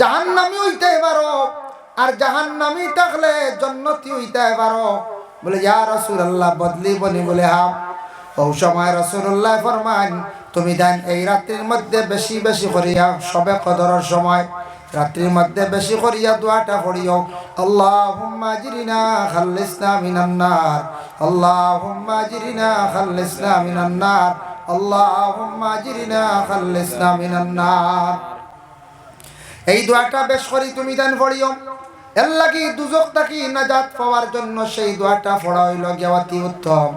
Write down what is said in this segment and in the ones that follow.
জাহান্নামি হইতে পারো, আর জাহান নামি থাকলে জন্নতি হইতে পারো। বলে, ইয়া রাসূলুল্লাহ, বদলি বলি বলে হা ও সময় রাসূলুল্লাহ ফরমান তুমি দেন এই রাত্রির মধ্যে বেশি বেশি করিয়া সবে কদরের সময়, রাত্রির মধ্যে বেশি করিয়া দোয়াটা পড়িও। আল্লাহুম্মা জিরিনা খাল্লিসনা মিনান নার। আল্লাহুম্মা জিরিনা খাল্লিসনা মিনান নার। আল্লাহুম্মা জিরিনা খাল্লিসনা মিনান নার। এই দোয়াটা বেশ করি তুমি দেন পড়িও। এর লাগি দুজক থাকি নাজাত পাওয়ার জন্য সেই দোয়াটা পড়া হইল গিয়া অতি উত্তম।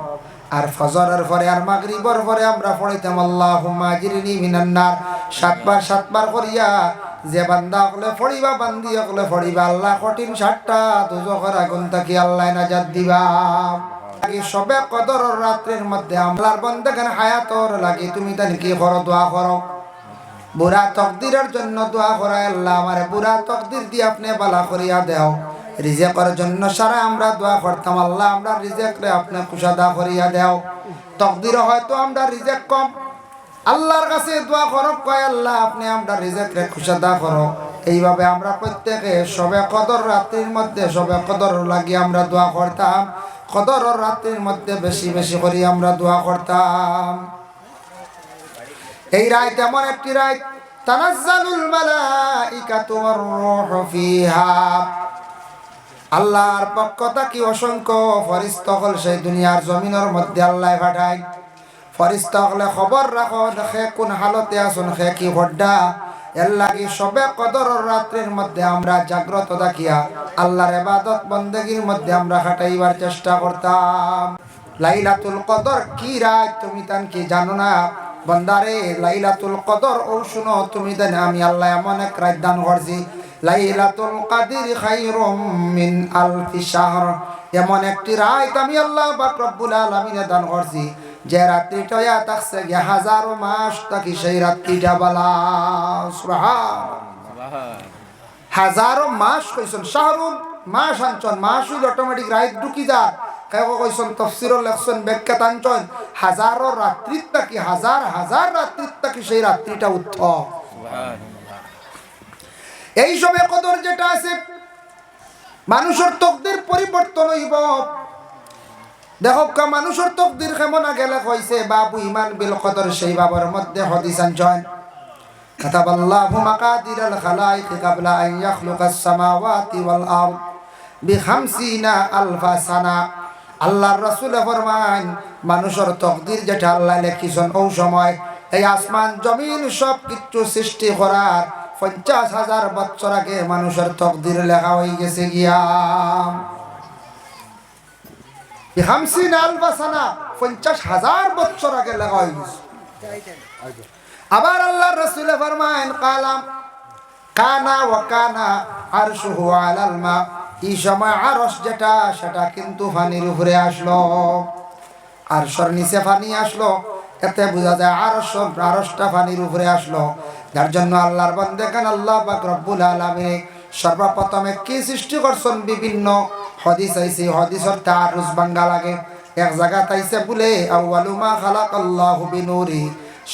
আর ফজরের পরে আর মাগরিবর পরে আমরা পড়িতাম, আল্লাহুম্মা জিরিনি মিনান নার। সাতবার সাতবার করিয়া যে বান্দা হলে ফড়িবা বান্দি হলে ফড়িবা আল্লাহ কঠিন সাতটা দুজকের আগুন থাকি আল্লাহ নাজাত দিবা। সবে কদর রাত্রের মধ্যে আমলার বন্দেখান হায়াতর লাগি তুমি তানি কি করো, দোয়া করো। বুড়া তকদিরের জন্য দোয়া করায় আল্লাহ, আমার বুড়া তকদির দিয়ে আপনি বালা করিয়া দেও। রিজেকের জন্য সারা আমরা দোয়া করতাম, আল্লাহ আমরা রিজেকরে আপনি কুশাদা করিয়া দেও। তকদির হয়তো আমরা রিজেক কম। আল্লাহর কাছে দোয়া করো কয় আল্লাহ, আপনি আমরা রিজেক রে কুশাদা করো। এইভাবে আমরা প্রত্যেকে সবে কদর রাত্রির মধ্যে, সবে কদর লাগি আমরা দোয়া করতাম। কদর রাত্রির মধ্যে বেশি বেশি করি আমরা দোয়া করতাম। এই রাত এমন একটি রাত তানাজ্জালুল মালাইকাতু ওয়ার রূহু ফিহা। আল্লাহর পক্ষ থেকে অসংখ্য ফরিস্ত হল সেই দুনিয়ার জমিনের মধ্যে আল্লাহ পাঠায়। ফরিস্ত হলে খবর রাখো, দেখে কোন হালতে আসুন খে কি হড্ডা এর লাগি সবে কদর রাত্রির মধ্যে আমরা জাগ্রত দেখিয়া আল্লাহর এবাদত বন্দেগীর মধ্যে আমরা খাটাইবার চেষ্টা করতাম। লাইলাতুল কদর, কি রাত তুমি তান কি জানো না? বন্দারে লাইলাতুল কদর ও শুনো তুমি দেন আমি আল্লাহ এমন এক রাত দান করছি। লাইলাতুল কাদির খাইরুম মিন আলফি শাহর। এমন একটি রাত আমি আল্লাহ পাক রব্বুল আলামিনে দান করছি। যে রাত্রিটা ইয়া থাকছে গে হাজারো মাস থাকি সেই রাত্রিটা বালা। সুবহান হাজারো মাস কইছেন শাহরুম মাস আনছন মাস হইল অটোমেটিক রাইত ঢুকি যা কেউ কইছেন তফসিরর লেখছেন ব্যাখ্যা আনছন হাজারো রাত্রিত থাকি হাজার হাজার রাত্রিত থাকি সেই রাত্রিটা উত্থম এই সময় কদর যেটা আছে মানুষের তকদির পরিবর্তন হইব দেখো কা মানুষের তকদির কেমন গেলে কইছে বাবু ইমান বিল কদর সেই বাবার মধ্যে হদিস আনছন كتب الله مقادير الخلائق قبل أن يخلق السماوات والأرض বিহামসিনা আলফা সানা আল্লাহর রসুলে ফরমান মানুষের তকদির যেটা আল্লাহ লেখিছেন ও সময়, এই আসমান জমিন সব কিছু সৃষ্টি করার পঞ্চাশ হাজার বছর আগে মানুষের তকদির লেখা হয়ে গেছে গিয়া। হামসিনা আলফা সানা পঞ্চাশ হাজার বছর আগে লেখা হয়ে গেছে। আবার আল্লাহ রসুলে ফরমান কালাম কানা ও কানা আর সুহু আলাল মা। এই সময় আরস যেটা, সেটা কিন্তু ফানির উপরে আসলো। আর সর নিচে ফানি আসলো। এতে বোঝা যায় আরস আরসটা ফানির উপরে আসলো। যার জন্য আল্লাহর বন্দে কেন আল্লাহ পাক রব্বুল আলমী সর্বপ্রথমে কি সৃষ্টি করছেন বিভিন্ন হদিস আইসি হদিসর তার রুজ বাঙ্গা লাগে। এক জায়গা তাইছে বলে আউয়ালুমা খালাক আল্লাহ বিনুরি।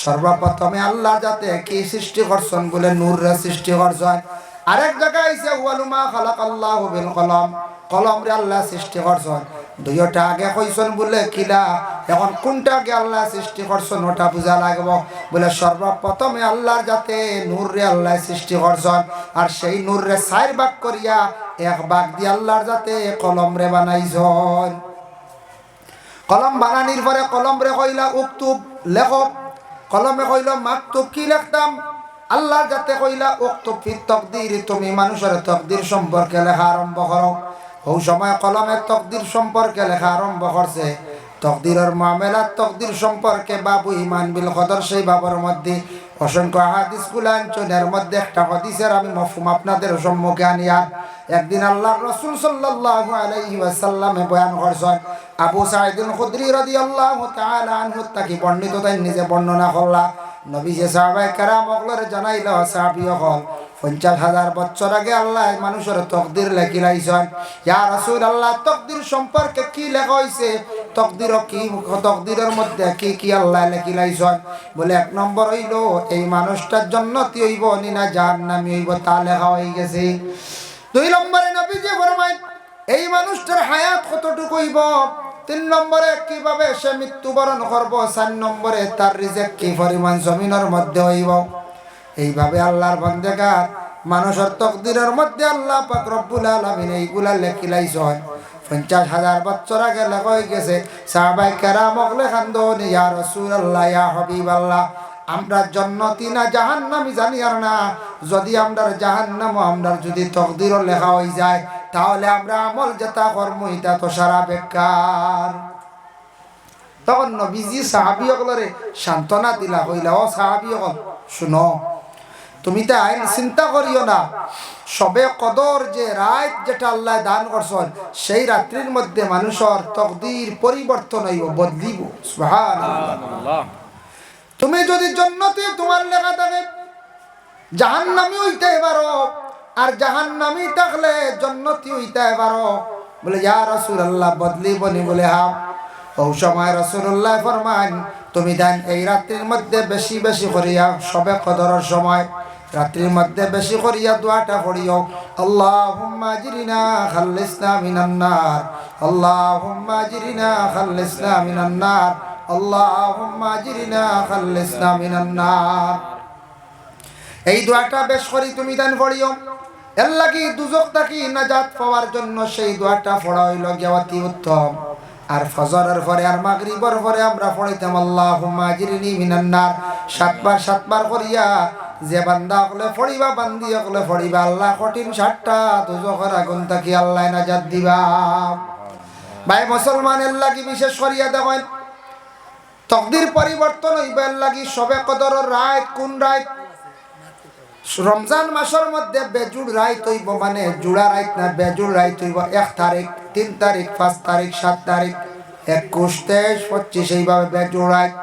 সর্বপ্রথমে আল্লাহ যাতে কি সৃষ্টি করছেন বলে নূররে সৃষ্টি করছেন। আরেক জায়গায় কলম। সৃষ্টি আগে কিলা, এখন আল্লাহ সৃষ্টি যাতে নূর রে সৃষ্টি করছেন, আর সেই নূর রে চার ভাগ করিয়া এক ভাগ দিয়ে আল্লাহর যাতে কলম রে বানাইছেন। কলম বানানির পরে কলম রে কইলা, উক্তুব লেখক কলমে কইল মাকতুব কি লিখতাম? আল্লাহ যাতে কইলা উক্তুব ফি তকদির তুমি মানুষের তকদির সম্পর্কে লেখা আরম্ভ করো। ও সময় কলমে তকদির সম্পর্কে লেখা আরম্ভ করছে। তকদিরের মামেলার তকদির সম্পর্কে বাবু ইমান বিল কদর সেই বাবার মধ্যে অসংখ্য হাদিস কুলাঞ্চলের মধ্যে একটা হদিসের আমি মফুম আপনাদের সম্মুখে আনিয়া একদিন আল্লাহ রসুল সাল্লাল্লাহু আলাইহি ওয়াসাল্লামে বয়ান করছেন, আবু সাইদুল খুদরি রাদিয়াল্লাহু তাআলা আনহু তাকে বর্ণিত তাই নিজে বর্ণনা করলা নবী সাহাবাই কেরাম অগলরে জানাইল সাহাবী হল পঞ্চাশ হাজার বছর আগে আল্লাহ মানুষের তকদির লেখি লাইছেন। ইয়া রাসূল আল্লাহ তকদির সম্পর্কে কি লেখা হইছে? তকদির কি, তকদিরের মধ্যে কি কি আল্লাহ লেখি লাইছন? বলে, এক নম্বর হইল, এই মানুষটার জন্য তুই হইব নিনা যার নামি হইব, তা লেখা হয়ে গেছে। দুই নম্বরে নবী যে ফরমাই এই মানুষটার হায়াত কতটুকু হইব? তিন নম্বরে কীভাবে সে মৃত্যুবরণ করব? চার নম্বরে তার রিজেক কি পরিমাণ জমিনের মধ্যে হইব? এইভাবে আল্লাহর বন্দেগার, মানুষের তকদিরের মধ্যে আল্লাহ পাক রব্বুল আলামিন এইগুলা লেখিলাইছন পঞ্চাশ হাজার বছর আগে লেখা হয়ে গেছে সাহাবাই কেরাম অগলে খান্দন, ইয়া রাসূলুল্লাহ, ইয়া হাবিবাল্লাহ, আমরা জন্নতি না জাহান্নামি জানি আর না, যদি আমরা জাহান্নাম আমরা যদি তকদিরও লেখা হয়ে যায় তাহলে আমরা আমল যেটা কর্ম এটা তো সারা বেকার। তখন নবীজি সাহাবি অকলরে সান্ত্বনা দিলা, কইলা, ও সাহাবি অকল শুনো, তুমি তো আইন চিন্তা করিও না। সবে কদর যে রাত যেটা আল্লাহ দান করছেন, সেই রাত্রির মধ্যে মানুষের তকদির পরিবর্তন হইব, বদলিব। তুমি যদি জন্নতে তোমার লেখা থাকে জাহান নামে হইতে পারো আর জাহান নামি থাকলে জন্নতি হইতে পারো। বলে, ইয়া রাসূলুল্লাহ, বদলি বনি বলে, হা। ও সময় রাসূলুল্লাহ ফরমান তুমি দেন এই রাত্রির মধ্যে বেশি বেশি করিয়া সবে কদরের সময়, রাত্রির মধ্যে বেশি করিয়া দোয়াটা পড়িও। আল্লাহুম্মা আজরিনা খাল্লিসনা মিনান নার। আল্লাহুম্মা আজরিনা খাল্লিসনা মিনান নার। আল্লাহুম্মা আজরিনা খাল্লিসনা মিনান নার। এই দোয়াটা বেশ করি, তুমি দান পড়িও। এর লাগি দুজক থাকি নাজাত পাওয়ার জন্য সেই দোয়াটা পড়া হইল গিয়া অতি উত্তম। আর ফজরের পরে আর মাগরিবর পরে আমরা পড়িতাম আল্লাহুম্মা আজরিনি মিনান নার। সাতবার সাতবার করিয়া যে বান্দা হলে ফড়িবা বান্দি হলে ফড়িবা আল্লাহ কঠিন সাতটা দুজকের আগুন থাকি আল্লাহ নাজাত দিবা। ভাই মুসলমানের লাগি বিশেষ করিয়া দেখেন, তকদির পরিবর্তন হইবার লাগি সবে কদর রায় কোন রায় রমজান মাসের মধ্যে বেজুড় রাইত হইব মানে জুড়া রাইত না, বেজুড় রাইত হইব। এক তারিখ, তিন তারিখ, পাঁচ তারিখ, সাত তারিখ, একুশ, তেইশ, পঁচিশ, এইভাবে বেজুড় রাইত।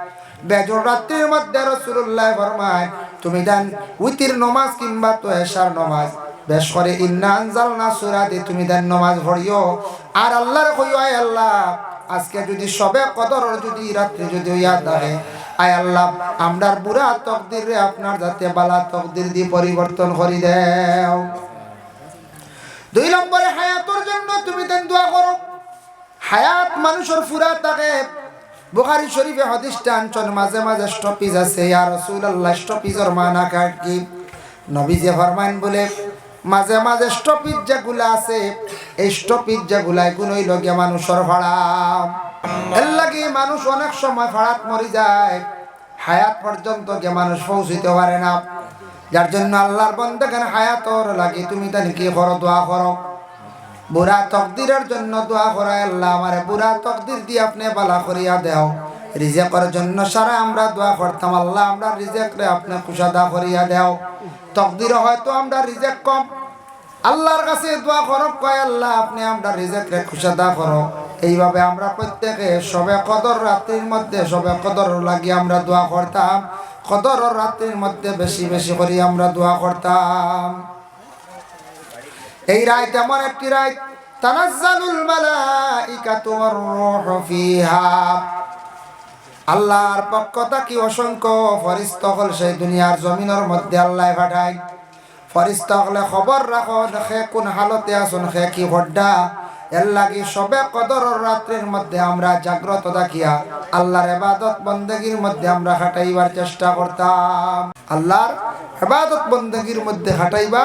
বেজুড় রাত্রির মধ্যে রসুল্লাহ ফরমায়, তুমি দেন উইতির নমাজ কিংবা তো এশার নমাজ। বেশ করে, ইন্না আনজাল না সুরা দিয়ে তুমি দেন নমাজ ভরিও আর আল্লাহর আয় আল্লাহ, আজকে যদি সবে কদর যদি রাত্রে যদি ইয়াদ আহে আয় আল্লাহ, আমরার বুড়া তকদির রে আপনার যাতে বালা তকদির দিয়ে পরিবর্তন করি দেও। দুই নম্বরে, হায়াতর জন্য তুমি দেন দোয়া করো। হায়াত মানুষের ফুরা থাকে বুখারি শরীফে হদিসটা আনছন, মাঝে মাঝে স্টপিজ আছে। আর রসুল্লাহ স্টপিজর মানা কাট কি? নবী যে ফরমাইন বলে মাঝে মাঝে স্টপিজ যেগুলা আছে, এই স্টপিজ যেগুলা এগুলো হইল গিয়া মানুষের ভাড়া। এর লাগে মানুষ অনেক সময় ভাড়াত মরি যায়, হায়াত পর্যন্ত গিয়ে মানুষ পৌঁছিতে পারে না। যার জন্য আল্লাহর বন্ধেখানে হায়াতর লাগে, তুমি তাহলে কি করো, দোয়া করো। বুড়া তকদিরের জন্য দোয়া করায় আল্লাহ, আমারে বুড়া তকদির দিয়ে আপনি বালা করিয়া দেও। রিজেকের জন্য সারা আমরা দোয়া করতাম, আল্লাহ আমরা রিজেক রে আপনি কুশাদা করিয়া দেও। তকদির হয়তো আমরা রিজেক কম। আল্লাহর কাছে দোয়া করো কয় আল্লাহ আপনি আমরা রিজেক রে কুশাদা করো। এইভাবে আমরা প্রত্যেকে সবে কদর রাত্রির মধ্যে, সবে কদর লাগিয়ে আমরা দোয়া করতাম। কদর রাত্রির মধ্যে বেশি বেশি করে আমরা দোয়া করতাম। এই রায় এমন একটি রায়, তানাজ্জালুল মালাইকাতু ওয়ার রূহু ফিহা। আল্লাহর পক্ষ থেকে অসংখ্য? ফরিস্ত হল সেই দুনিয়ার জমিনের মধ্যে আল্লাহ পাঠায়। ফরিস্ত হলে খবর রাখো দেখে কোন হালতে আসুন খে কি হড্ডা? এর লাগি সবে কদর রাত্রির মধ্যে আমরা জাগ্রত দেখিয়া আল্লাহর এবাদত বন্দেগীর মধ্যে আমরা হাঁটাইবার চেষ্টা করতাম। আল্লাহর এবাদত বন্দেগীর মধ্যে হাঁটাইবা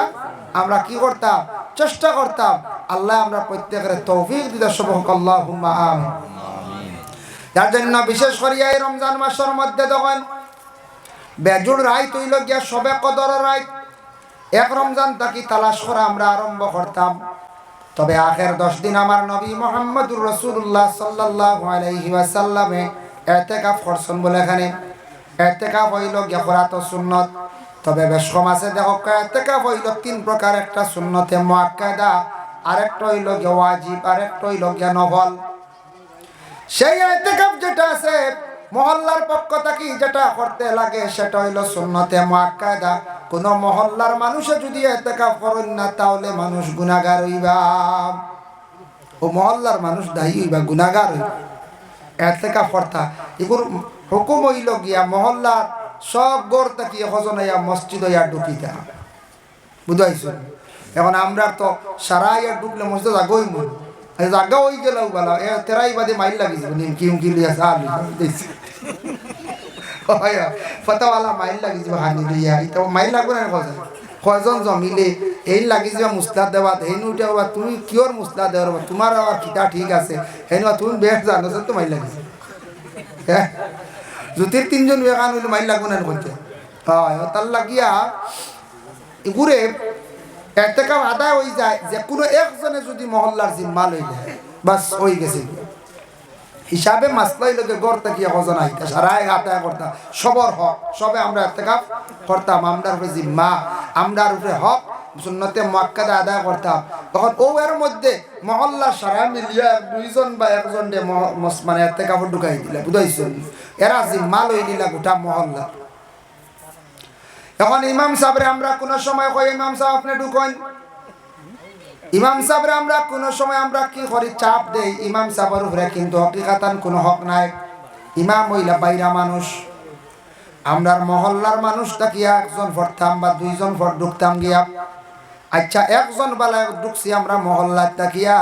আমরা কি করতাম? চেষ্টা করতাম। আল্লাহ আমরা প্রত্যেকের তৌফিক দিতে সব আল্লাহ যার জন্য বিশেষ করিয়া এই রমজান মাসের মধ্যে তখন বেজুর রায় তৈল গিয়া সবে কদর রায়, এক রমজান তাকি তালাশ করা আমরা আরম্ভ করতাম। তবে আখের দশ দিন আমার নবী মোহাম্মদুর রসুল্লাহ সাল্লাহ আলাইহি ওয়াসাল্লামে এতেকাফ করছেন বলে এখানে। এতেকাফ হইল গিয়া করা সুন্নত। তবে বেশ কম আছে, দেখো, এতেকাফ হইল তিন প্রকার, একটা সুন্নতে মোয়াক্কাদা, আরেকটা হইল গিয়া ওয়াজিব, আরেকটা হইল গিয়া নভল সেই এতেকাফ যেটা আছে, মহল্লার পক্ষ থেকে যেটা করতে লাগে, সেটা হইল সুন্নতে মুআক্কাদা। কোন মহল্লার মানুষে যদি এতেকাফ করেন না, তাহলে মানুষ গুনাহগার হইবা। ও মহল্লার মানুষ দায়ী হইবা, গুনাহগার হইবা। এতেকা ফর্তা এগুর হুকুম হইল গিয়া মহল্লার সব গড় তাকিয়ে হজনাইয়া মসজিদ হইয়া ঢুকিতে বুঝাইছো? এখন আমরা তো সারা ইয়া ঢুকলে মসজিদ জাগই মন জাগা হই গেল বলা। এ, তেরাই বাদে মাইল লাগি যাব নিম কিম কি লিয়া সাল দিছি ফতাওয়ালা মাইল লাগি যাব হানি দিয়া। এটা মাইল লাগবে না কথা কয়জন জমিলে, এই যাবা মুসলা দেওয়া হেন উঠে হবা তুমি কিয়র মুসলা দেওয়ার তোমার আবার কিতা ঠিক আছে? হেন তুমি বেশ জানো তো মাইল লাগিছে হ্যাঁ জ্যোতির তিনজন বেগান হইলে মাইল লাগবে না করতে হয় তার লাগিয়া এগুরে এতেকাম আদায় হয়ে যায়, যে কোনো একজনে যদি মহল্লার জিম্মা লইলে বাস হয়ে গেছে। হিসাবে মাসলাই লোকে গড় থাকিয়া হজন আইতা সারাই আদায় করতাম। সবর হক, সবে আমরা এতেকাপ করতাম, আমরার উপরে জিম্মা, আমরার উপরে হক, সুন্নতে মক্কাদে আদায় করতাম। তখন ও এর মধ্যে মহল্লা সারা মিলিয়া দুইজন বা একজন মানে এতে কাপড় ঢুকাই দিলে, বুঝাইছেন? এরা জিম্মা লই দিলা গোটা মহল্লা। এখন ইমাম সাহেবরে আমরা কোন সময় কই, ইমাম সাহেব আপনি ঢুকন? ইমাম সাহেবরে আমরা কোন সময় আমরা কি করি, চাপ দেই? ইমাম সাহেবের উপরে কিন্তু হকিকাতান কোনো হক নাই। ইমাম হইলা বাইরা মানুষ। আমরার মহল্লার মানুষ তাকিয়া একজন পড়তাম বা দুইজন পর ঢুকতাম গিয়া। আচ্ছা একজন বেলা ঢুকছি আমরা মহল্লার তাকিয়া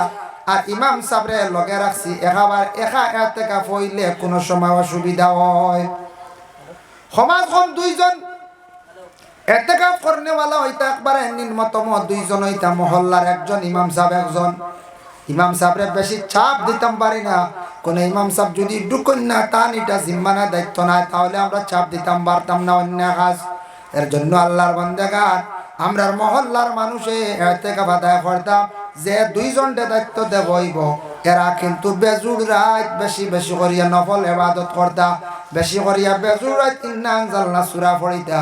আর ইমাম সাবরে লগে রাখছি, একাবার একা এতে হইলে কোনো সময় অসুবিধা হয়। সমাজখন দুইজন এতেকাফ করনেওয়ালা হইতা একবারে নিম্নতম দুইজন হইতা মহল্লার একজন, ইমাম সাহেব একজন। ইমাম সাহেবরে বেশি চাপ দিতাম পারি না। কোন ইমাম সাহেব যদি ঢুকুন না, তান এটা জিম্মানা দায়িত্ব নাই, তাহলে আমরা চাপ দিতাম, পারতাম না অন্য কাজ। এর জন্য আল্লাহর বন্দেগার আমরার মহল্লার মানুষে এতেকা বাদায় করতাম, যে দুইজনটে দায়িত্ব দেবইব এরা কিন্তু বেজুর রাত বেশি বেশি করিয়া নফল এবাদত করতা, বেশি করিয়া বেজুর রাত ইন্না জাল্লা সুরা পড়িতা।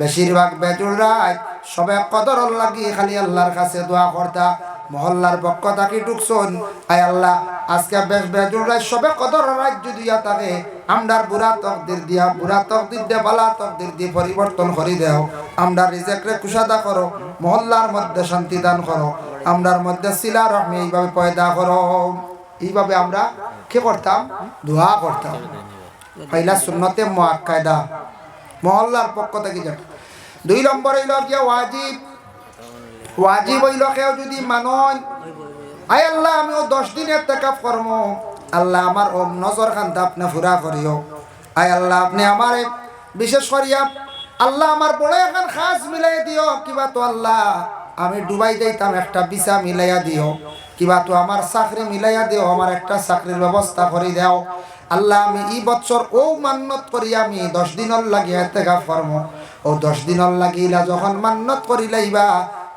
বেশিরভাগ বেজুর রাত সবে কদর লাগি খালি আল্লাহর কাছে দোয়া করতা। মহল্লার পক্ষ থাকি ঢুকছন আয় আল্লাহ আজকে বেশ বেজুর রাত সবে কদর রাত যদি থাকে আমরার বুড়া তকদির দিয়া বুড়া তকদির দিয়ে বালা তকদির দিয়ে পরিবর্তন করি দেও। আমরা রিজেক্টরে কুশাদা করো মহল্লার মধ্যে শান্তি দান করো। আমরার মধ্যে শিলা রহমি এইভাবে পয়দা করো। এইভাবে আমরা কি করতাম? দোয়া করতাম। পয়লা সুন্নতে মোয়াক্কায়দা। মহল্লার পক্ষ থেকে যেটা দুই নম্বর হইল গিয়া ওয়াজিব। ওয়াজিব হইল কেউ যদি মানন আয় আল্লাহ আমি ও দশ দিনের টেকাফ কর্ম। আল্লাহ আমার ও নজর খানটা আপনি ফুরা করিও। আয় আল্লাহ, আপনি আমার বিশেষ করিয়া, আল্লাহ আমার বড় এখন খাস মিলাই দিও। কিবা তো আল্লাহ, আমি ডুবাই যাইতাম, একটা বিসা মিলাইয়া দিও। কিবা তো আমার চাকরি মিলাইয়া দিও, আমার একটা চাকরির ব্যবস্থা করে দাও। আল্লাহ আমি ই বছর ও মান্নত করি, আমি দশ দিনের লাগিয়া টেকা ফর্ম ও দশ দিনের লাগিলা যখন মান্নত করিলাইবা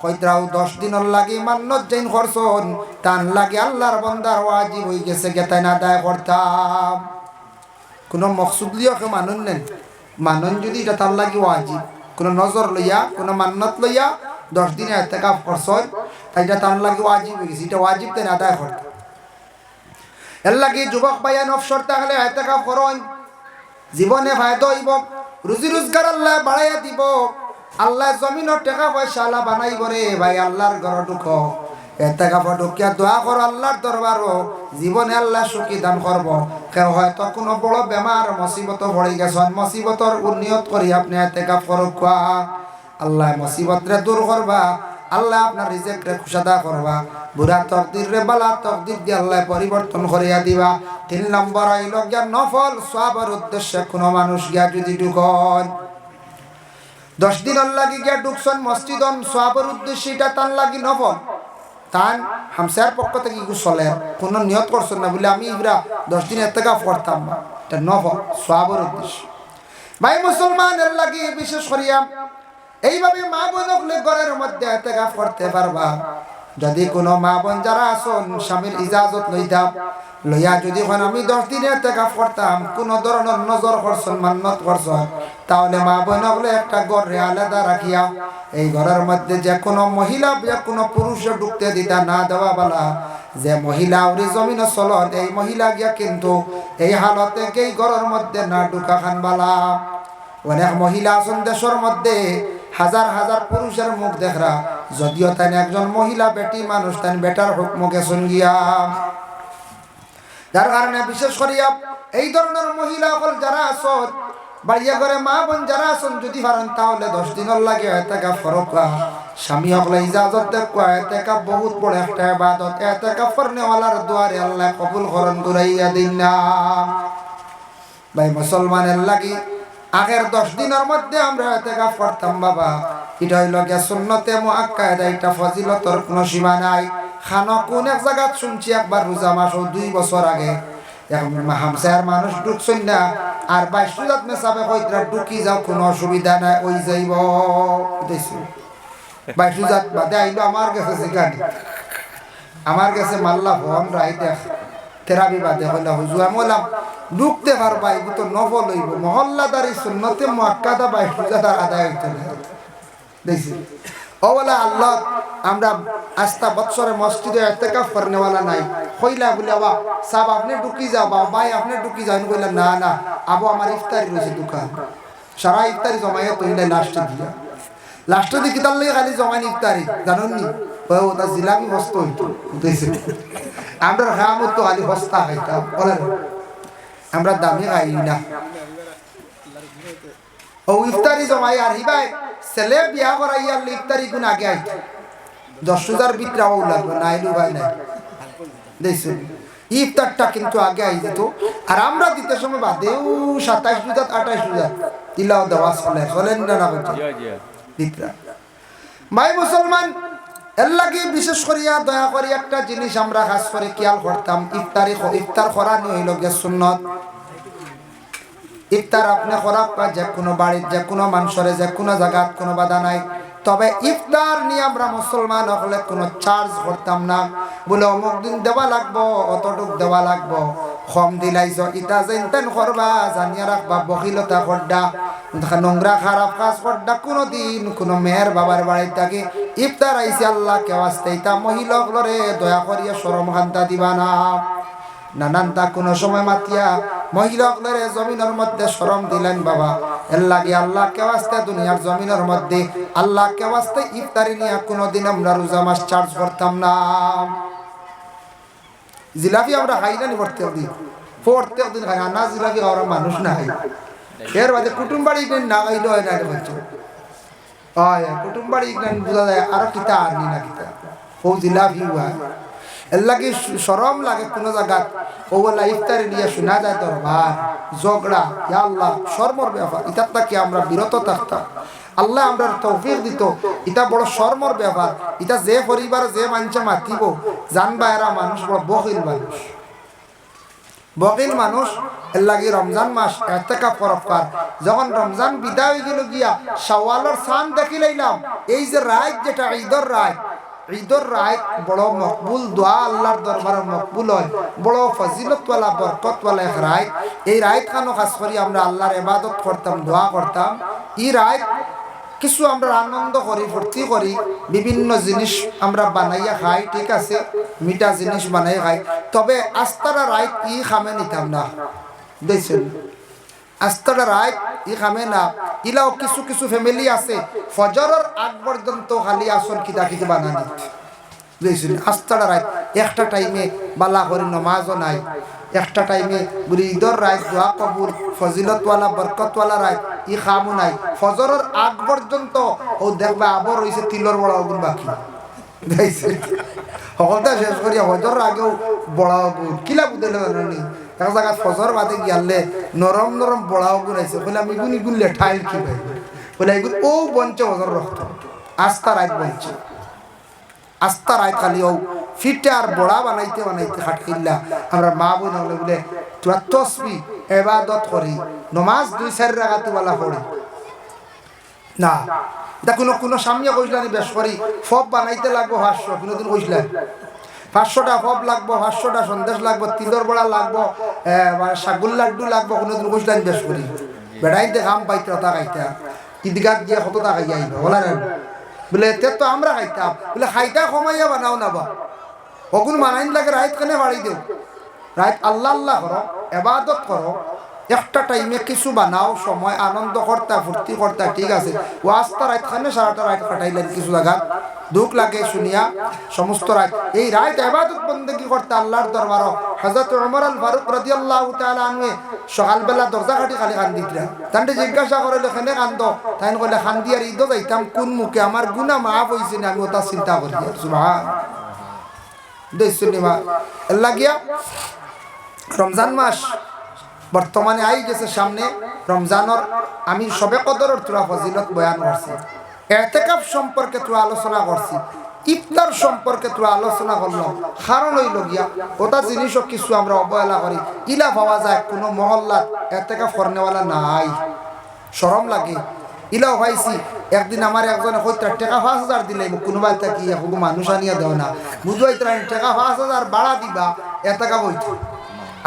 কইত্রাও দশ দিনের লাগি মান্নত যেন করছন তান লাগে আল্লাহর বন্দার ওয়াজিব হয়ে গেছে, গেতাই না দায় করতাম কোনো মকসুদ লিয়াকে মানুন নেন। মানুন যদি এটা তার লাগি ওয়াজিব, কোনো নজর লইয়া, কোনো মান্নত লইয়া দশ দিনে এতেকাফ করছন তাই এটা তার লাগি ওয়াজিব হয়ে গেছে এটা ওয়াজিব তাই না দায় করতাম এর লাগি যুবক ভাইয়া নফসর তাহলে এতেকাফ করন জীবনে ফায়দা হইব। রুজি রোজগার আল্লাহ বাড়াইয়া দিব। আল্লাহ জমিনের টাকা পয়সা আল্লাহ বানাইব রে ভাই, আল্লাহর ঘর ঢুক এতে কাপড় ঢুকিয়া দোয়া করো আল্লাহর দরবারও। জীবনে আল্লাহ সুখী দান করব। কেউ হয়তো কোনো বড় বেমার মুসিবত পড়ে গেছেন, মুসিবতর উন্নিয়ত করি আপনি এতে কাপ করো খোয়া। আল্লাহ মুসিবতরে দূর করবা। আল্লাহ আপনার রিজেক্টরে খুশাদা করবা বুড়া তকদির রে বালা তকদির দিয়ে আল্লাহ পরিবর্তন করিয়া দিবা। তিন নম্বর আইল জ্ঞান নফল, সবার উদ্দেশ্যে কোনো মানুষ গিয়া যদি ঢুকন দশ দিন লাগি গিয়া ঢুকছন মসজিদন, সবের উদ্দেশ্যে এটা তান লাগি নফল। তান হামসার পক্ষ থেকে ইগু চলে কোনো নিয়ত করছেন না বলে আমি ইবরা দশ দিন এত গাফ করতাম না। এটা নফল, সবের উদ্দেশ্য। ভাই, মুসলমানের লাগি বিশেষ করিয়া এইভাবে মা বোনক ঘরের মধ্যে এতেকাফ করতে পারবা। যদি কোনো মা বোন যারা আসন স্বামীর ইজাজত লইতাম লইয়া যদি এখন আমি দশ দিনে টেকা করতাম, কোন ধরনের নজর করছেন, মান্নত করছেন, তাহলে মা বোন হলে একটা ঘরে আলাদা রাখিয়া, এই ঘরের মধ্যে যে কোনো মহিলা যে কোনো পুরুষ ঢুকতে দিতা না দেওয়া বলা, যে মহিলা উড়ি জমিন চলত, এই মহিলা গিয়া কিন্তু এই হালতে এই ঘরের মধ্যে না ঢুকা খান বালা। অনেক মহিলা আছেন দেশের মধ্যে হাজার হাজার পুরুষের মুখ দেখরা, যদিও তাই একজন মহিলা বেটি, মানুষ তাই বেটার হুকমকে শুন গিয়া যার কারণে বিশেষ করিয়া এই ধরনের মহিলা সকল যারা আসন বাড়িয়া ঘরে মা বোন যারা আসন, যদি পারেন তাহলে দশ দিনের লাগে এতেকা ফরক স্বামী সকলে ইজাজত দেখুয়া এতেকা বহুত বড় একটা ইবাদত এতেকা ফরনেওয়ালার দুয়ারে আল্লাহ কবুল করন ঘুরাইয়া দিন না। ভাই, মুসলমানের লাগি আগের দশ দিনের মধ্যে আমরা এতেকা করতাম বাবা। এটা হইল গিয়া সুন্নতে মুআক্কাদা, এটা ফজিলতর কোনো সীমা নাই। খানো কোন এক জায়গাত শুনছি একবার রোজা মাস ও দুই বছর আগে। হামসার মানুষ ঢুকছেন না, আর বাইশ রোজাত মেসাবে কইতরা ঢুকি যাও, কোনো অসুবিধা নাই, ওই যাইব। দেখছি বাইশ রোজাত বাদে আইলো আমার কাছে সেখানে আমার কাছে মাল্লা ভন রাই দেখ থেরাপি বাদে হইলা হুজু আমি বললাম ঢুকতে পারবা এগুলো তো নফল হইব। মহল্লাদারি সুন্নতে মুআক্কাদা বাইশ রোজাদার আদায় হইতে দেখছি। ও বলে, আল্লাহ, আমরা আস্তা বৎসরে মসজিদে এতেকাফ করনেওয়ালা নাই। কইলা বলে, বাবা, সাহেব আপনি ঢুকি যাও বা ভাই আপনি ঢুকি যান কইলা না না, আবু আমার ইফতারি রয়েছে দোকান। সারা ইফতারি জমাইয়া তৈলে লাস্টে দিয়া। লাস্টে দিকে তার লাগে খালি জমাইন ইফতারি, জানুন নি? ও, তা জিলাপি বস্ত হইতো। আমরা খামত তো খালি বস্তা খাইতাম। বলেন। আমরা দামি খাই না। ও ইফতারি জমাই আর হিবাই ছেলে বিয়া করাইয়ার ইফতারি গুণ আগে আইত দশ হাজার বিক্রাও লাগবে না আইলু ভাই নাই। দেখছেন ইফতারটা কিন্তু আগে আই দিত আর আমরা দিতে সময় বাদেও সাতাইশ হাজার আঠাইশ হাজার। ইলাও দেওয়া চলে চলেন না না দিতরা ভাই মুসলমান এর লাগে বিশেষ করিয়া দয়া করি একটা জিনিস আমরা খাস করে খেয়াল করতাম, ইফতারি ইফতার করা নিয়ে হইল গে সুন্নত। ইফতার আপনি করা যে কোনো বাড়ির যে কোনো মানুষের, যে কোনো জায়গাত কোনো বাধা নাই। তবে ইফতার নিয়ে আমরা মুসলমান হলে কোনো চার্জ করতাম না। বলে অমুক দিন দেওয়া লাগবো, অতটুক দেওয়া লাগবো। কম দিলাইছ, ইটা যেন করবা, জানিয়া রাখবা, বকিলতা করডা। নোংরা খারাপ কাজ করডা কোনো দিন কোনো মেয়ের বাবার বাড়ির থাকে ইফতার আইসি আল্লাহ কেওয়াস্তে ইতা মহিলকলরে দয়া করিয়া সরম খান্তা দিবা না। নানান তা কোনো সময় মাতিয়া মহিলাগুলোর জমিনের মধ্যে শরম দিলেন বাবা। এর লাগে আল্লাহ কে আসতে দুনিয়ার জমিনের মধ্যে? আল্লাহ কে আসতে ইফতারি নিয়ে কোনোদিন আমরা রোজা মাস চার্জ করতাম না। জিলাপি আমরা খাই না প্রত্যেক দিন প্রত্যেক দিন খাই না জিলাপি খাওয়ার মানুষ না খাই এর বাদে কুটুম বাড়ি না খাইলে হয় না বলছো হয়, কুটুম বাড়ি বোঝা যায় আরও কিতা আনি না কিতা। ও জিলাপি হয়। এর সরম লাগে কোনো জায়গাত। ও বলা ইফতারি নিয়ে শোনা যায় দরবার ঝগড়া, ইয়া আল্লাহ, শর্মর ব্যাপার। ইটার তাকে আমরা বিরত থাকতাম? আল্লাহ আমরা তৌফিক দিত এটা বড় শর্মর ব্যাপার। এটা যে পরিবার, যে মানুষে মাতিব জানবা এরা মানুষ, বড় বকিল মানুষ। বকিল মানুষ এর লাগে রমজান মাস এতেকা পরকার যখন রমজান বিদায় হয়ে গেল গিয়া সওয়ালের সান দেখি লাইলাম এই যে রায় যেটা, ঈদর রায় ঈদর রায় বড় মকবুল দোয়া আল্লাহর দরবারে মকবুল হয়। বড় ফজিলতওয়ালা বরকতওয়ালা এক রায় এই রায়ত খানো খাস করি আমরা আল্লাহর ইবাদত করতাম দোয়া করতাম। এই রায় কিছু আমরা আনন্দ করি ফুর্তি করি। বিভিন্ন জিনিস আমরা বানাইয়া খাই, ঠিক আছে? মিঠা জিনিস বানাই খাই। তবে আস্তারা রায় ই খামে নিতাম না। দেখছেন? আস্তারা রায়, ই খামে না ইলাও কিছু কিছু ফ্যামিলি আছে, ফজরের আগ পর্যন্ত খালি আসন কিতা কিতা বানানি। বুঝেছেন? আস্তারা রায়, একটা টাইমে বালা করি নমাজও নাই, একটা টাইমে বলি ঈদর রায় দোয়া কবুল, ফজিলতওয়ালা, বরকতওয়ালা রায়, ই খামও নাই। ফজরের আগ পর্যন্ত, ও দেখবা আবর রয়েছে তিলর বড় অগুন বাকি। সকলটা শেষ করিয়া ফজরের আগেও বড় অগুন কিলা বুঝলে জানি এক জায়গা ফজর বাদে গিয়ালে নরম নরম বড় অগুন আছে বলে আমি ইগুন ইগুন লেঠাইল কি ভাই? বলে এগুন ও বঞ্চ ফজর রক্ত আস্থা রাত বঞ্চে আস্থা রাত খালি ও ফিটে আর বড়া বানাইতে বানাইতে খাটকিল্লা আমরা মা বোন হলে বলে তোরা তসবি এবাদত করি নমাজ দুই চার রাগাতে বলা পড়ি না এটা কোনো কোনো সামনে কইসলানি বেশ করি ফব বানাইতে লাগবো পাঁচশো কোনোদিন কইসলেন পাঁচশোটা ফব লাগবো, পাঁচশোটা সন্দেশ লাগবো তিলর বড়া লাগবো সাগুল লাড্ডু লাগবো কোনো দিন কইসলেন বেশ করি। বেড়াইতে খাম পাইতে তা খাইতা। ঈদগাহ গিয়ে কত টাকা আইব, বলা বলে এতে তো আমরা খাইতাম। বলে, খাইতা কমাইয়া বানাও না বা। অগুন মানাইন লাগে রাইত কানে বাড়ি রাইত আল্লাহ আল্লাহ করো এবাদত করো একটা টাইমে কিছু বানাও, সময়, আনন্দ করতা, ফুর্তি করতা, ঠিক আছে। ও আস্তা রাত খানে সারাটা রাত কাটাইলেন কিছু জায়গা। দুঃখ লাগে শুনিয়া, সমস্ত রাত এই রাত এবাদত বন্দেগি করতে আল্লাহর দরবার হজরত ওমর আল ফারুক রাজি আল্লাহ আনুয়ে সকালবেলা দরজা কাটি খালি কান দিতরা তান্তে জিজ্ঞাসা করলে এখানে কান্দ? তাই কইলে খান দিয়ার ঈদ যাইতাম, কোন মুখে? আমার গুণা মাফ হয়েছে না, আমি ওটা চিন্তা করি সুবাহ দেখছুনিমা লাগিয়া রমজান মাস বর্তমানে আই গেছে সামনে রমজানর আমি সবে কদরের তোরা ফজিলত বয়ান করছি এতেকাপ সম্পর্কে তোরা আলোচনা করছি ইফতার সম্পর্কে তোরা আলোচনা করলাম কারণ হইল গিয়া ওটা জিনিসও কিছু আমরা অবহেলা করি। ইলা পাওয়া যায়, কোনো মহল্লাত এতেকাপ করনেওয়ালা নাই। সরম লাগে। ইলাও ভাইছি একদিন আমার একজনে কইতা টাকা পাঁচ হাজার দিলে কোনোবা কি এখন মানুষ আনিয়া দেও না। বুঝবাই টাকা পাঁচ হাজার বাড়া দিবা এ টাকা বইতো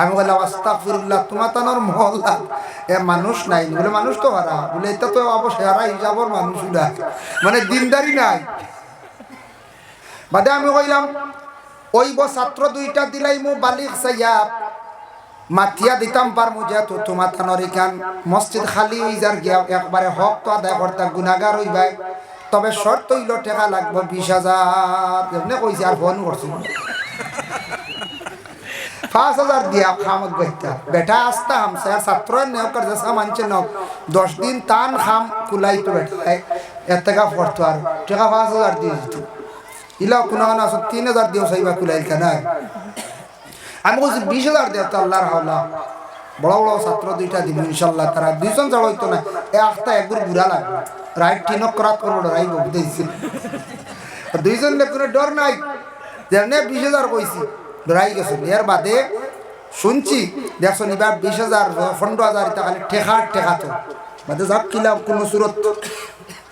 আমি বললাম আস্তাফিরুল্লাহ তোমার তানোর মহল্লা এ মানুষ নাই, বলে মানুষ তো হারা। বলে, এটা তো অবশ্যই হারা হিসাবর মানুষ নাই মানে দিনদারি নাই। বাদে আমি কইলাম, ওই ব ছাত্র দুইটা দিলাই মু বালিক সাইয়া। মাথিয়া দিতাম পারমু যেহেতু তোমার তানোর এখান মসজিদ খালি হই যার গিয়া একবারে হক তো আদায় করতা গুনাগার হইবাই তবে শর্ত হইল, টাকা লাগবে বিশ হাজার। এমনি কইছে, আর ফোন করছিল পাঁচ হাজার দিয়া খামত গইতা বেটা, আস্তা হামসা ছাত্র নেও কার মানছে নক দশ দিন তান খাম, কুলাইতো বেটা। এর টাকা পড়তো আর। টাকা পাঁচ হাজার দিয়ে দিত। ইলাও কোনো না তিন হাজার দিও সাইবা কুলাইল কেনা আমি বলছি, বিশ হাজার দেও তো আল্লাহর হাওলা। বড় বড় ছাত্র দুইটা দিব ইনশাল্লাহ তারা। দুইজন যাওয়া হইতো না। এ আখটা একগুর বুড়া লাগবে। রাইট টিনক করাত করব রাইব বুঝতেছিল দুইজন কোনো ডর নাই। যেমনি বিশ হাজার কইছি। ডরাই গেছে। এর বাদে শুনছি দেখছ এবার বিশ হাজার পনেরো হাজার খালি ঠেকার ঠেকাতো বাদে যাক কিলাম কোনো সুরত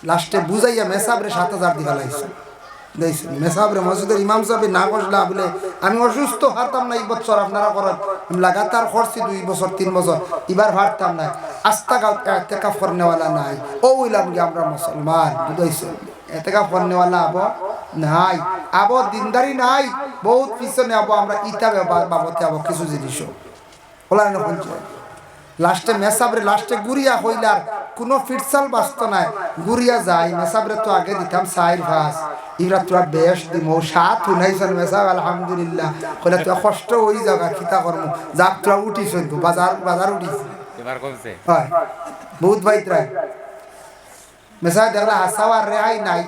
লাস্টে বুঝাইয়া মেসাবরে সাত হাজার দিবা লাগছে। দেখছেন মেসাবরে মসজিদের ইমাম সাহেব না বসলা বলে, আমি অসুস্থ হারতাম না এই বছর আপনারা করেন আমি লাগাতার করছি দুই বছর তিন বছর এবার হারতাম না আস্তা এতেকা ফরনেওয়ালা নাই। ও উইলাম গিয়ে আমরা মুসলমান বুঝাইছে এতেকা ফরনেওয়ালা আবো নাই, আবো দিনদারি নাই। বহুত পিছনে আবো আমরা ইটা বাবতে আবো কিছু জিনিসও। ওলা না বলছে লাস্টে মেসাবরে লাস্টে গুড়িয়া হইলার কোনো ফিটসাল বাস্ত নাই গুড়িয়া যায় মেসাবরে তো আগে দিতাম সাইর ভাস ইরা তোরা বেশ দিম সাত শুনাইছেন মেসাব আলহামদুলিল্লাহ। কইলে তোরা কষ্ট হই যাবা খিতা কর্ম। যাক তোরা উঠিস বাজার বাজার উঠিস এবার কমছে। হয়। বহুত বাইতরা মেসাবে দেখলা হাসাওয়ার রেহাই নাই।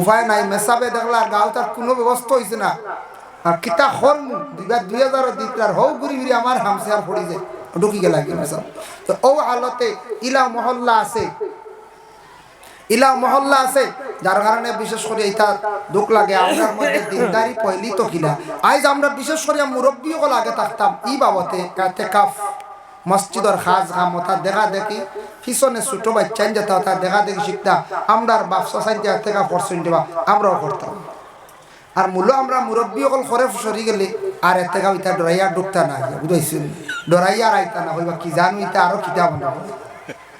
উপায় নাই মেসাবে দেখলা গাঁও তার কোনো ব্যবস্থা হয়েছে না। আর কিতা হরম দুইবার দুই হাজার দিতার হৌ ঘুরি ঘুরি আমার হামসে আর পড়ি যায়। ঢুকি গেলা কি মেসাব তো ও হালতে ইলা মহল্লা আছে। ইলা মহল্লা আছে যার কারণে বিশেষ করে এটা দুঃখ লাগে। আমার মধ্যে দিনদারি পয়লি তো কিলা আজ আমরা বিশেষ করে মুরব্বী হল আগে থাকতাম। ই বাবতে কাফ। মসজিদর খাজ খামতা দেখা দেখি পিছনে ছোট বাচ্চান যেতা তা দেখা দেখি শিখতা, আমরা বাপসা সাইতে থেকে পড়ছেন দেবা আমরাও করতাম। আর মূল আমরা মুরব্বী অকল করে সরি গেলে, আর এতে গাও ইতা ডরাইয়া ডুবতা না বুঝাইছেন? ডরাইয়া আর আইতা না হইবা, কি জানো ইতা আরও কিতা বানাবো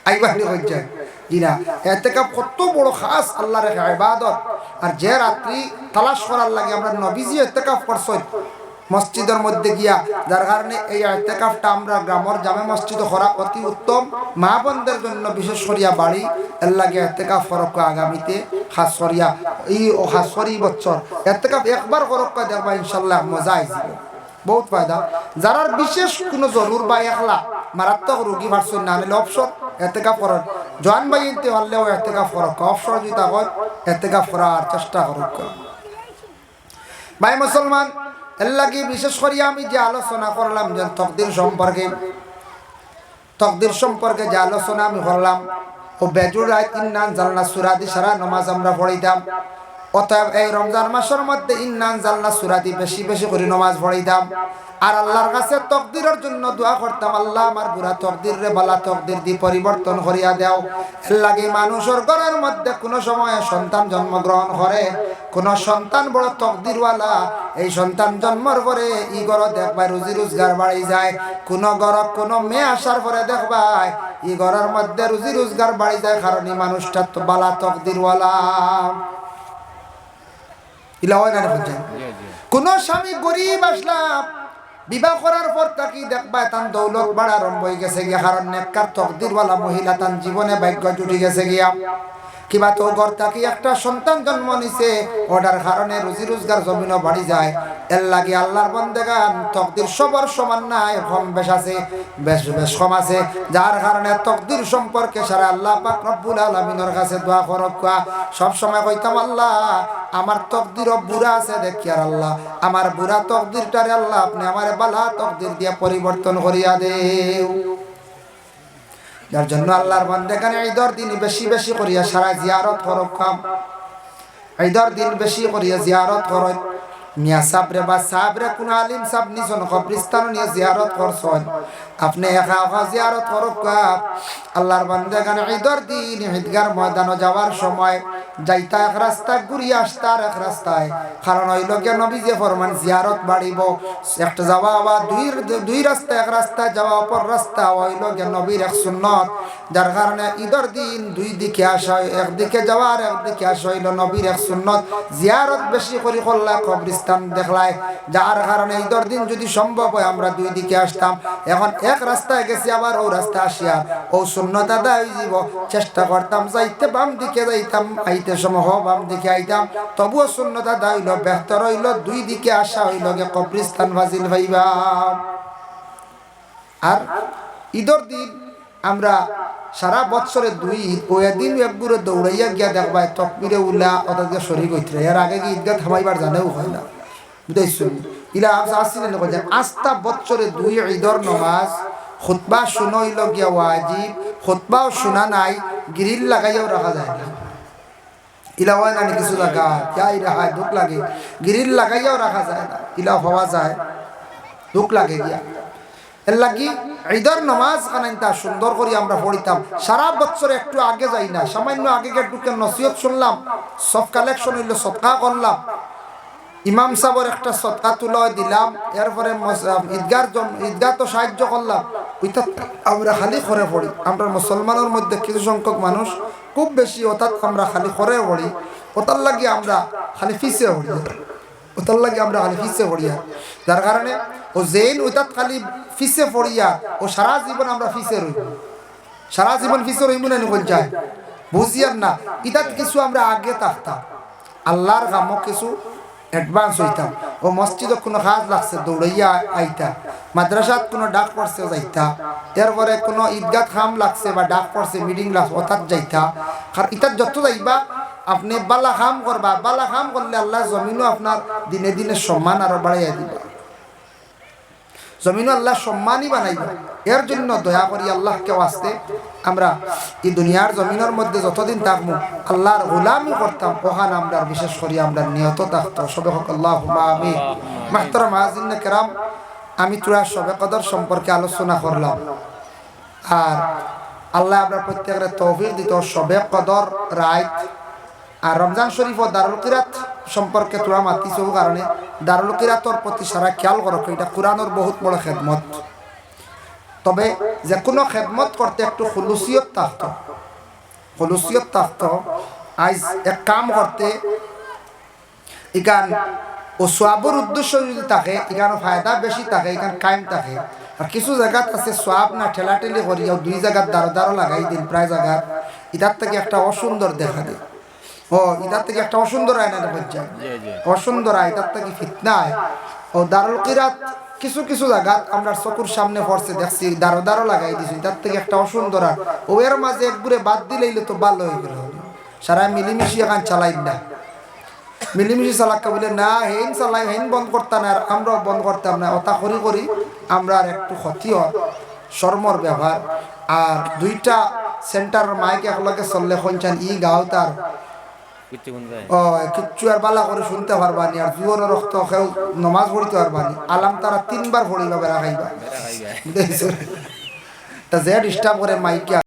আইবা হয়ে যায়। জিনা, এতে কত বড় খাস আল্লাহর ইবাদত। আর যে রাত্রি তালাশ করার লাগে, আমরা নবীজি এতেকাফ করছেন মসজিদের মধ্যে গিয়া, যার কারণে এই এতেকাফটা আমরা গ্রামের জামে মসজিদ করা অতি উত্তম। মা বোনদের জন্য বিশেষ করিয়া বাড়ি। এর লাগে এতেকাফ করক আগামীতে, খাস করিয়া এই ও খাস করি বছর। এতেকাফ একবার করক দেখবা ইনশাল্লাহ মজা আইছিল বহুত ফায়দা। যারার বিশেষ কোনো জরুর বা একলা, মারাত্মক রোগী ভারছেন না নিলে অবসর এতেকাফ করার। জোয়ান বাই ইনতে পারলেও এতেকা করক অবসর যদি হয় এতেকা করার চেষ্টা করক। ভাই মুসলমান এর লাগে বিশেষ করে আমি যে আলোচনা করলাম যে তকদির সম্পর্কে তকদির সম্পর্কে যে আলোচনা আমি করলাম, ও বেজুর রায় তিন নান জালনা সুরাদি সারা নমাজ আমরা পড়িতাম। অতএব এই রমজান মাসের মধ্যে ইন্নান জালনা সুরাদি বেশি বেশি করে নমাজ পড়িতাম। আর আল্লাহর কাছে তকদিরের জন্য দোয়া করতাম, আল্লাহ, আমার বুড়া তকদির রে, বালা তকদির দি পরিবর্তন করিয়া দেও। লাগে মানুষের ঘরের মধ্যে কোনো সময় সন্তান জন্মগ্রহণ করে, কোন সন্তান বড় তকদিরওয়ালা, এই সন্তান জন্মর পরে ই ঘর দেখবাই রুজি রোজগার বাড়ি যায়। কোন ঘর, কোন মেয়ে আসার পরে দেখবাই ই ঘরের মধ্যে রুজি রোজগার বাড়ি যায়, কারণ এই মানুষটা তো বালা তকদিরওয়ালা। ইলা হয় না কোন স্বামী গরিব আসলাম বিবাহ করার পর তাকে দেখবা তান দৌলত বাড়া আরম্ভ হয়ে গেছে গিয়া, কারণ নেককার তকদিরওয়ালা মহিলা তান জীবনে ভাগ্য জুটি গেছে গিয়া। কিবা তো ঘর থাকি একটা সন্তান জন্ম নিছে ওটার কারণে রুজি রোজগার জমিনও বাড়ি যায়। এর লাগে আল্লাহর বন্দেগান, তকদির সবার সমান নাই কম বেশ আছে, বেশ বেশ কম আছে। যার কারণে তকদির সম্পর্কে সারা আল্লাহ পাক রব্বুল আলামিনের কাছে দোয়া করক সব সময় কইতাম, আল্লাহ, আমার তকদিরও বুড়া আছে, দেখি আর আল্লাহ, আমার বুড়া তকদিরটারে আল্লাহ, আপনি আমার বালা তকদির দিয়ে পরিবর্তন করিয়া দেও। যার জন্য আল্লাহর বান্দেখানে ঈদর দিন বেশি বেশি করিয়া সারা জিয়ারত করক কাম। ঈদর দিন বেশি করিয়া জিয়ারত করক মিয়া সাবরে বা সাবরে কোন আলিম সাব নিজন কবরিস্তান নিয়ে জিয়ারত করছন। আপনি একা একা জিয়ারত করক আল্লাহর বান্দেখানে ঈদর দিন, ঈদগার ময়দানে যাওয়ার সময় যাইতা এক রাস্তা ঘুরিয়ে আসতা আর এক রাস্তায়। কারণ ওই লোকে নবী যে ফরমান জিয়ারত বাড়িব। একটা যাওয়া বা দুই দুই রাস্তা, এক রাস্তায় যাওয়া অপর রাস্তা, ওই লোকে নবীর এক সুন্নত। যার কারণে ঈদের দিন দুই দিকে আসা একদিকে যাওয়া আর একদিকে আসা হইল নবীর এক সুন্নত। জিয়ারত বেশি করে করলা কবরিস্তান দেখলায়। যার কারণে ঈদের দিন যদি সম্ভব হয়, আমরা দুই দিকে আসতাম। এখন এক রাস্তায় গেছি, আবার ও রাস্তা আসিয়া ও শূন্যত হয়ে যাব চেষ্টা করতাম, যাইতে বাম দিকে যাইতাম, আইতে সময় হ বাম দিকে আইতাম। তবুও শূন্যত আদায় হইল বেহতর হইল দুই দিকে আসা হইল গে কবরিস্তান ফাজিল ভাইবা আর ঈদর দিন আমরা সারা বছরে দুই ঈদ ওই দিন একগুলো দৌড়াইয়া গিয়া দেখবাই তকবিরে উল্লা ওদের শরীর হইতে এর আগে কি ঈদগাহ থামাইবার জানেও হয় না। বুঝাইছো? ইলা আসছিলেন যে আস্তা বছরে দুই ঈদর নমাজ খুতবা শুনইল গিয়া ওয়াজিব, খুতবাও শোনা নাই, গিরিল লাগাইয়াও রাখা যায় না। ইলা হয় না কিছু জায়গা যাই দুঃখ লাগে। গিরিল লাগাইয়াও রাখা যায় না। ইলা হওয়া যায়, দুঃখ লাগে গিয়া। এর লাগি ঈদের নমাজ খানাইতা সুন্দর করে আমরা পড়িতাম। সারা বছর একটু আগে যাই না। সামান্য আগে একটু নসিহত শুনলাম, সব কালেকশন হইল সৎকা করলাম। ইমাম সাহর একটা সৎকা তুলা দিলাম, এরপরে ঈদগার ঈদগাহ তো সাহায্য করলাম। ওইটা আমরা খালি করে পড়ি। আমরা মুসলমানের মধ্যে কিছু সংখ্যক মানুষ, খুব বেশি অর্থাৎ আমরা খালি করে পড়ি। ওটার লাগে আমরা খালি ফিসে পড়ি। ওটার লাগে আমরা খালি ফিসে পড়িয়া যার কারণে ও জেন ওইটাত খালি ফিসে পড়িয়া, ও সারা জীবন আমরা ফিসে রইব। সারা জীবন ফিসে রইব না নিকল যায়। বুঝিয়ার না ইতাত কিছু আমরা আগে থাকতাম। আল্লাহর কামও কিছু অ্যাডভান্স হইতাম ও মসজিদে কোনো কাজ লাগছে, দৌড়াইয়া আইতা। মাদ্রাসাত কোনো ডাক পড়ছে যাইতা। এরপরে কোনো ঈদগাহ খাম লাগছে বা ডাক পড়ছে মিটিং লাগছে অর্থাৎ যাইতা। আর ইতার যত যাইবা, আপনি বালা খাম করবা। বালা খাম করলে আল্লাহ জমিনও আপনার দিনে দিনে সম্মান আরও বাড়াইয়া দিবা। জমিনও আল্লাহ সম্মানই বানাইবা। এর জন্য দয়া করি আল্লাহকে আসতে আমরা এই দুনিয়ার জমিনের মধ্যে যতদিন থাকব, আল্লাহর গোলামি করতাম ওখানে আমরা, বিশেষ করি আমরা নিহত থাকতো। সবে হক আল্লাহ আমি মাহাজিন কেরাম, আমি তোরা সবে কদর সম্পর্কে আলোচনা করলাম। আর আল্লাহ আমরা প্রত্যেকের তৌফিক দিত সবে কদর রায় আর রমজান শরীফ ও দারুল কিরাত সম্পর্কে তোরা মাতিছ কারণে দারুল কিরাতর প্রতি সারা খেয়াল করো এটা কোরআনের বহুত বড় খেদমত। তবে যে কোনো খেদমত করতে একটু খুলুসিয়ত থাকতো। খুলুসিয়ত থাকতো। আজ এক কাম করতে ইকান ও সোয়াবর উদ্দেশ্য যদি থাকে এখানে ফায়দা বেশি থাকে এখানে কায়েম থাকে। আর কিছু জায়গাত আছে সোয়াব না ঠেলাঠেলি করিয়াও দুই জায়গার দারো দারো লাগাই দিন, প্রায় জায়গার ইটার থেকে একটা অসুন্দর দেখা দেয় ও ইটার থেকে একটা অসুন্দর আয় না দেখা যায় অসুন্দর আয় ইটার থেকে ফিতনা আয় ও দারুল কিরাত কিছু কিছু জায়গা আমরা চকুর সামনে পড়ছে দেখছি দারো দারো লাগাই দিছি তার থেকে একটা অসুন্দর ও এর মাঝে একগুড়ে বাদ দিলেই তো ভালো হয়ে গেল। সারা মিলিমিশি এখন চালাই না। মিলিমিশি চালাক্কা বলে না হেন চালাই হেন বন্ধ করতাম না আর আমরাও বন্ধ করতাম না। ওটা করি করি আমরা আর একটু ক্ষতি হয় শর্মর ব্যবহার। আর দুইটা সেন্টার মাইক একলগে চললে শুনছেন ই গাও তার। ও কিচ্ছু আর বালা করে শুনতে পারবানি আর জুয়র রক্ত খেউ নমাজ পড়িতে পারবানি আলাম তারা তিনবার ভরি বেড়া খাইবা। যে ডিস্টার্ব করে মাইকে